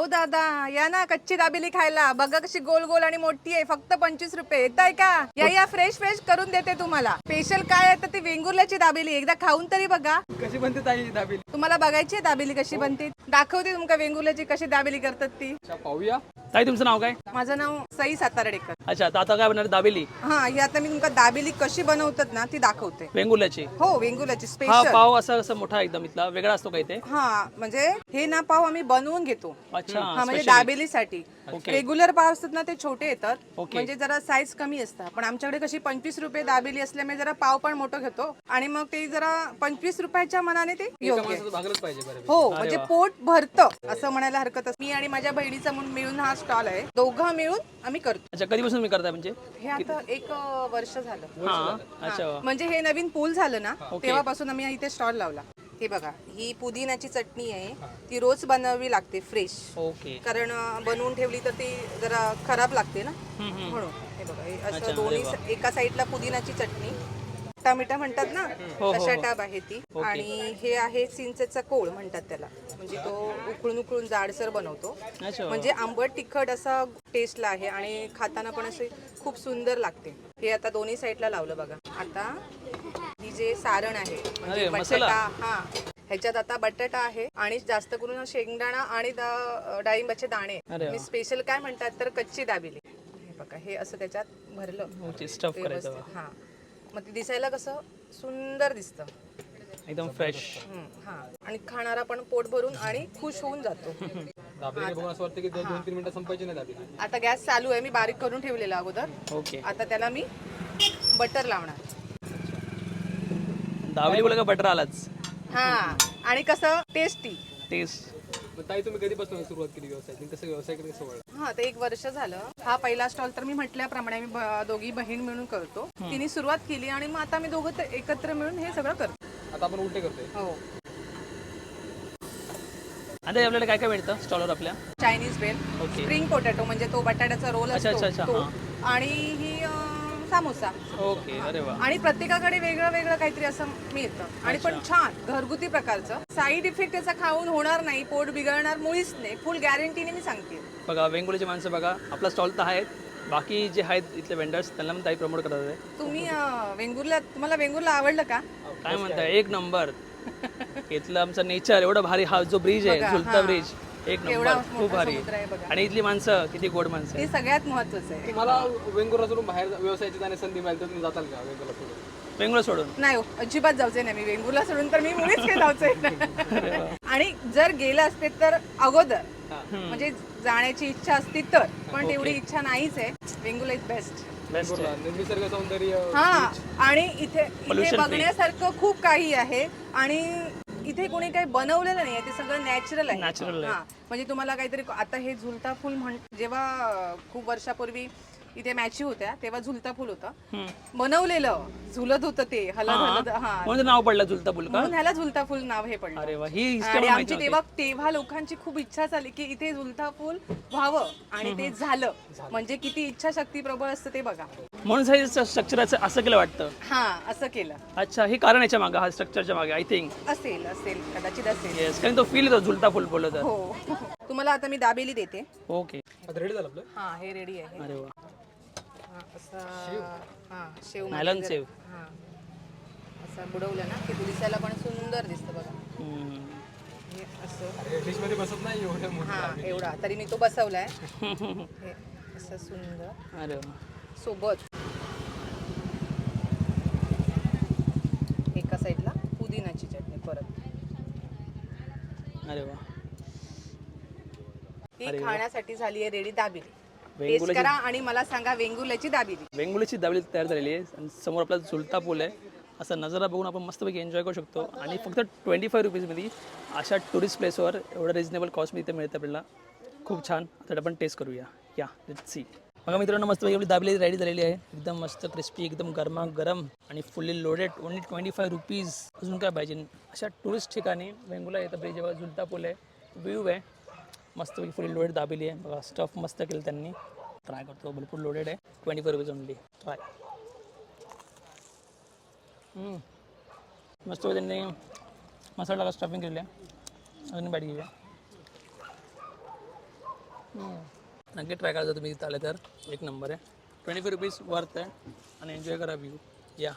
ओ दादा या ना कच्ची दाबेली खायला. बघा कशी गोल गोल आणि मोठी आहे फक्त पंचवीस रुपये. येत आहे का? या या फ्रेश फ्रेश करून देते तुम्हाला. स्पेशल काय आहे तर ती वेंगुर्ल्याची दाबेली. एकदा खाऊन तरी बघा. कशी बनते ताई ही दाबेली? तुम्हाला बघायची आहे दाबेली कशी बनते? दाखवते तुमका वेंगुर्ल्याची कशी दाबेली करतात ती. अच्छा पाहूया. ताई तुमचं नाव काय? माझं नाव सई सातारडेकर. अच्छा तर आता काय बनणार? दाबेली? हा ही आता मी तुमका दाबेली कशी बनवतात ना ती दाखवते. वेंगुर्ल्याची? हो वेंगुर्ल्याची हा स्पेशल पाव असा असा मोठा एकदम इथला. वेगळा असतो काय ते हा म्हणजे हे ना पाव आम्ही बनवून घेतो. अच्छा हा म्हणजे specially. दाबेलीसाठी. रेग्युलर पाव असतात ना ते छोटे येतात. Okay. म्हणजे जरा साईज कमी असतात. पण आमच्याकडे कशी पंचवीस रुपये दाबेली असल्यामुळे जरा पाव पण मोठं घेतो. आणि मग ते जरा पंचवीस रुपयाच्या मनाने ते योग्य. हो म्हणजे पोट भरतं असं म्हणायला हरकत असं मी आणि माझ्या बहिणीचा म्हणून मिळून हा स्टॉल आहे. दोघं मिळून आम्ही करतो. अच्छा कधीपासून मी करताय म्हणजे? हे आता एक वर्ष झालं. हा अच्छा. म्हणजे हे नवीन पूल झालं ना तेव्हापासून आम्ही इथे स्टॉल लावला. हे बघा ही पुदिनाची चटणी आहे ती रोज बनवावी लागते फ्रेश ओके. कारण अं, बनवून ठेवली तर ती जरा खराब लागते ना? म्हणून हे बघा हे असं दोन्ही एका साईडला पुदिनाची चटणी. टमिटा म्हणतात ना हो, तशा टाब आहे ती. आणि हे आहे चिंचेचा कोळ म्हणतात त्याला. म्हणजे तो उकळून उकळून जाडसर बनवतो. अच्छा. म्हणजे आंबट तिखट असा टेस्टला आहे आणि खाताना पण असे खूप सुंदर लागते. हे आता दोन्ही साईडला लावलं बघा. आता ही जे सारण आहे म्हणजे. बटाटा हा. ह्याच्यात आता बटाटा आहे आणि जास्त करून हा शेंगदाणा आणि दा- डाळिंबाचे दाणे. मी स्पेशल काय म्हणतात तर कच्ची दाबेली. हे बघा हे असं त्याच्यात भरलं. ओके स्टफ करायचं व्यवस्थित हा. मग ते दिसायला कसं सुंदर दिसतं. एकदम फ्रेश हा. आणि खाणारा पण पोट भरून आणि खुश होऊन जातो. दाबेली बघून असं वाटतं की दोन दोन तीन मिनिटं संपायची नाही दाबेली. आता गॅस चालू आहे मी बारीक करून ठेवलेला अगोदर. ओके आता त्याला मी बटर लावणार. दाबेली बोला का बटर आलाच. हा आणि कसं? टेस्टी टेस्ट मग ताई तुम्ही कधीपासून सुरुवात केली व्यवसाय कसं व्यवसायकडे कसं वळलं? हा ते एक वर्ष झालं. हा पहिला स्टॉल तर मी म्हटल्याप्रमाणे मी ब- दोघी बहीण मिळून करतो. तिने सुरुवात केली आणि मग आता मी दोघं ते एकत्र मिळून हे सगळं करतो. आता आपण उलटे करतोय. हो. आता आपल्याला काय काय मिळतं स्टॉलवर आपल्या? Chinese bhel okay spring potato म्हणजे तो बटाट्याचा रोल अच्छा, अच्छा, असतो अच्छा, तो. आणि ही अं, सामोसा. ओके अरे वा. आणि प्रत्येकाकडे वेगळं वेगळं काहीतरी असं मिळतं. आणि पण छान घरगुती प्रकारचं. साईड इफेक्ट त्याचा खाऊन होणार नाही पोट बिघडणार मुळीच नाही. फुल गॅरंटीने मी सांगते. बघा वेंगुर्ल्याची माणसं बघा आपला स्टॉल तर आहेत. बाकी जे आहेत इथले वेंडर्स त्यांना पण ताई प्रमोट करत आहे तुम्ही अं, वेंगुर्ला तुम्हाला वेंगुर्ला आवडलं का? काय म्हणताय? एक नंबर. इथलं आमचं नेचर एवढं भारी हा जो ब्रिज आहे झुलता ब्रिज एक केवढा नंबर खूप मोठा भारी. समुद्र आहे बघा. आणि इथली माणसं किती गोड माणसं ते सगळ्यात महत्वाचं आहे. मला वेंगुर्ला सोडून बाहेर व्यवसायाची जाण्याची संधी मिळाली तर तुम्ही जाताल का वेंगुर्ला सोडून? वेंगुर्ला सोडून? नाही हो, अजिबात जायचंय नाही मी. वेंगुर्ला सोडून तर मी मुळीच काही नाही. आणि जर गेलं असते तर अगोदर. म्हणजे जाण्याची इच्छा असती तर पण तेवढी इच्छा नाहीच आहे. Vengurla is best best Vengurla निसर्ग सौंदर्य हा आणि इथे इथे Pollution free. बघण्यासारखं खूप काही आहे. आणि इथे कोणी काही बनवलेलं नाही ते सगळं नॅचरल आहे. Natural आहे. हा. म्हणजे तुम्हाला काहीतरी आता हे झुलता फुल म्हण जेव्हा अं, खूप वर्षापूर्वी इथे मॅची होत्या तेव्हा झुलता फुल होतं. बनवलेलं झुलत होतं ते हलत हलत हा. म्हणून नाव पडलं झुलता फुल म्हणून ह्याला झुलता फुल नाव हे पडलं. अरे वा ही history आणि मला माहिती आमची तेव्हा तेव्हा लोकांची खूप इच्छा झाली की इथे झुलता फुल व्हावं आणि ते झालं. म्हणजे किती इच्छाशक्ती प्रबळ असतं ते बघा. म्हणून हे स्ट्रक्चर असं केलं वाटतं? हा असं केलं. अच्छा हे कारण याच्या मागे हा स्ट्रक्चरच्या मागे आय थिंक असेल असेल कदाचित असेल. येस कारण तो फील येतो झुलता फुल बोललं तर. हो. तुम्हाला आता मी दाबेली देते. ओके आता रेडी झालं आपलं? हा हे रेडी आहे. अरे वा. हा, असा हा शेवमध्ये शेव. हा. असं बुडवलं ना की तो दिसायला पण सुंदर दिसतं बघा. हम्म. हे असं. अरे डिशमध्ये बसत नाही एवढं मोठं. हा एवढा. तरी मी तो बसवलाय. हे असं सुंदर. अरे वा. सोबत एका साईडला पुदिनाची चटणी परत अरे वा. ही खाण्यासाठी झाली आहे रेडी दाबेली. टेस्ट करा आणि मला सांगा वेंगुर्ल्याची दाबेली. वेंगुर्ल्याची दाबेली तयार झालेली आहे आणि समोर आपला झुलता पूल आहे. असा नजारा बघून आपण मस्तपैकी एन्जॉय करू शकतो. आणि फक्त ट्वेंटी फाय रुपीजमध्ये अशा टुरिस्ट प्लेसवर एवढं रिजनेबल कॉस्टमध्ये इथे मिळतं आपल्याला. खूप छान. आता आपण टेस्ट करूया. या लेट सी बघा मित्रांनो मस्तपैकी आपली दाबेली रेडी झालेली आहे. एकदम मस्त क्रिस्पी एकदम गरमा गरम आणि fully loaded only twenty five rupees अजून काय पाहिजे? अशा टुरिस्ट ठिकाणी वेंगुला येतं ब्रिज जेव्हा झुलता पूल आहे व्ह्यू आहे. मस्तपैकी फुल्ली लोडेड दाबेली आहे. बघा स्टफ मस्त केलं त्यांनी. ट्राय करतो भरपूर लोडेड आहे. Twenty five rupees only try मस्त त्यांनी मसाला स्टफिंग केलेलं आहे. अजून बॅट घेऊया. नक्की ट्राय करायचं तुम्ही इथं आले तर. एक नंबर आहे. ट्वेंटी फाय रुपीज वर्थ आहे. आणि एन्जॉय करा व्ह्यू या.